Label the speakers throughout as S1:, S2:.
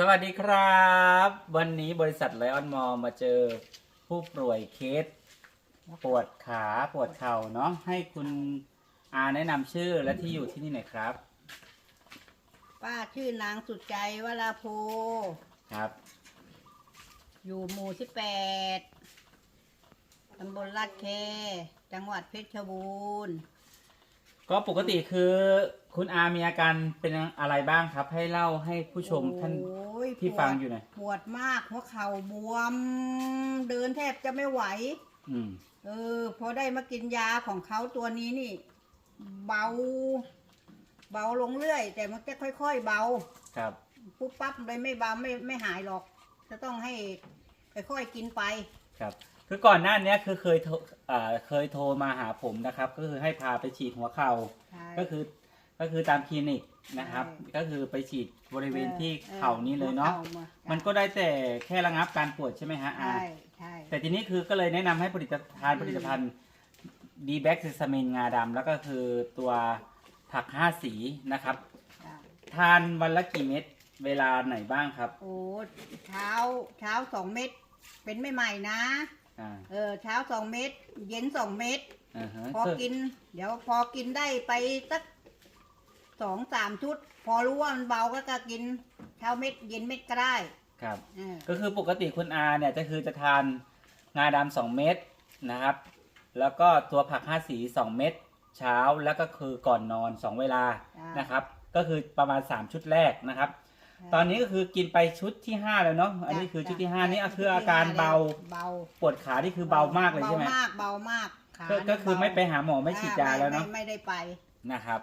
S1: สวัสดีครับ วันนี้บริษัทไลออนมอลมาเจอผู้ป่วยเคส ปวดขาปวดเข่าเนาะให้คุณอาแนะนำชื่อและที่อยู่ที่นี่หน่อยครับ
S2: ป้าชื่อนางสุดใจวราโพ
S1: ครับ
S2: อยู่หมู่ที่แปดตำบลลาดแค จังหวัดเพชรบูรณ์
S1: ก็ปกติคือคุณอามีอาการเป็นอะไรบ้างครับ ให้เล่าให้ผู้ชมท่าน
S2: โอ้ย
S1: ที่
S2: ปวด
S1: ฟังอยู่หน่อย
S2: ปวดมากหัวเข่าบวม เดินแทบจะไม่ไหว
S1: อืม
S2: เออพอได้มากินยาของเขาตัวนี้นี่ เบา เบาลงเรื่อย แต่มันจะค่อย ๆ เบา
S1: ครับ
S2: ปุ๊บปั๊บไปไม่เบาไม่ไม่หายหรอก จะต้องให้ค่อยๆกินไป
S1: ครับ คือก่อนหน้านี้คือเคยโทรอ่าเคยโทรมาหาผมนะครับ ก็คือให้พาไปฉีดหัวเข่า
S2: ใช่
S1: ก็คือก็คือตามคลินิกนะครับ
S2: ใช่
S1: ก็คือไปฉีดบริเวณที่เข่านี้เลยเนาะ
S2: หัวข่
S1: มันก็ได้แต่แค่ระงับการปวดใช่ไหมฮะอา
S2: ใช่ใช่
S1: แต่ทีนี้คือก็เลยแนะนำให้ผลิตภัณฑ์
S2: อืม
S1: ผลิตภัณฑ์ดีแบ็กซิสมินงาดำแล้วก็คือตัวผักห้าสีนะครับ
S2: จ้ะ
S1: ทานวันละกี่เม็ดเวลาไหนบ้างครับ
S2: โอ้เช้าเช้าสองเม็ดเป็นไม่ใหม่ๆนะ
S1: อ่า
S2: เออเช้าสองเม็ดเย็นสองเม็ด
S1: อ่าฮะ
S2: พอ
S1: คือ
S2: กิน เดี๋ยวพอกินได้ไปสักสองสามชุด พอรู้ว่ามันเบาก็จะกินเช้าเม็ดเย็นเม็ดก็ได้
S1: ครับ
S2: เออ
S1: ก็คือปกติคุณอาเนี่ยจะคือจะทานงาดำสองเม็ดนะครับ แล้วก็ตัวผักห้าสีสองเม็ดเช้าแล้วก็คือก่อนนอนสองเวลา
S2: จ้ะ
S1: นะครับ ก็คือประมาณ3ชุดแรกนะครับ ตอนนี้ก็คือกินไปชุดที่5แล้วเนาะ อันนี้คือชุดที่5นี่คืออาการเบา
S2: เบา
S1: ปวดขาที่คือเบามากเลยใช่ไหม
S2: เบามากเบามากขา
S1: ก็ก็คือ
S2: เบา
S1: ไม่ไปหาหมอไม่ฉีดยาแล้วเนาะ
S2: ไม่ไม่ได้ไป
S1: นะครับ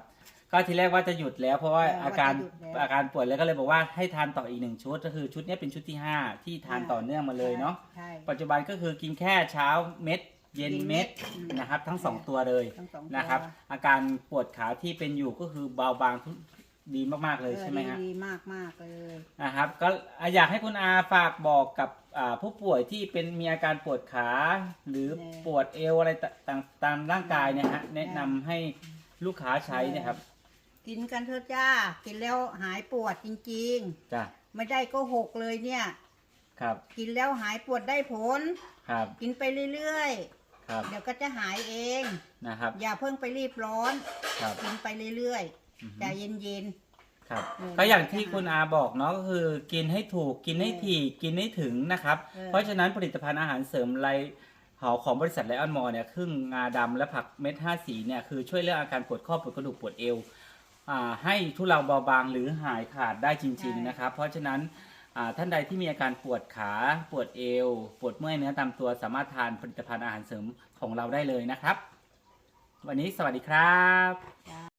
S1: ก็ทีแรกว่าจะหยุดแล้วเพราะว่า
S2: เออ
S1: อาการ
S2: ว่าจะหยุดแล้ว
S1: อาการปวดแล้วก็เลยบอกว่าให้ทานต่ออีกหนึ่งชุดก็คือชุดนี้เป็นชุดที่5ที่ทานต่อเนื่องมาเลยเนาะ
S2: ใช่
S1: ปัจจุบันก็คือกินแค่เช้าเม็ดเย็นเม็ด
S2: อืม
S1: นะครับทั้งสองตัวเลย
S2: ทั้งสองตัว
S1: นะครับ อาการปวดขาที่เป็นอยู่ก็คือเบาบางทุก ดีมากๆเลยใช่ไหม
S2: ออ
S1: ฮะ
S2: ดีมากมากๆเลย
S1: นะครับ ก็อยากให้คุณอาฝากบอกกับอ่าผู้ป่วยที่เป็นมีอาการปวดขา หรือปวดเอวอะไรต่างตามร่างกายเนี่ยฮะแนะนำให้ลูกค้าใช้เนะครับ
S2: กินกันเถอะจ้า กินแล้วหายปวดจริง
S1: จ้ะ
S2: ๆไม่ได้ก็หกเลยเนี่ย
S1: ครับ
S2: กินแล้วหายปวดได้ผล
S1: ครับ
S2: กินไปเรื่อย
S1: ครับ
S2: ๆเดี๋ยวก็จะหายเอง
S1: นะครับ
S2: อย่าเพิ่งไปรีบร้อน
S1: ครับ
S2: กินไปเรื่อย
S1: อือฮึ
S2: ๆใจเย็น
S1: ครับ
S2: เออ
S1: ก็อย่างที่คุณอาบอกเนาะก็คือ กินให้ถูกกินให้
S2: เออ
S1: ถี่กินให้ถึงนะครับ
S2: เออ
S1: เพราะฉะนั้นผลิตภัณฑ์อาหารเสริมไรหอของบริษัทไลออนมอลเนี่ยครึ่งงาดำและผักเม็ดห้าสีเนี่ยคือช่วยเรื่องอาการปวดข้อปวดกระดูกปวดเอวอ่าให้ทุเลาเบาบางหรือหายขาดได้จริง ๆนะครับ เพราะฉะนั้นอ่าท่านใดที่มีอาการปวดขาปวดเอว ปวดเมื่อยเนื้อตามตัวสามารถทานผลิตภัณฑ์อาหารเสริมของเราได้เลยนะครับ วันนี้สวัสดีครับ
S2: ๆจ้า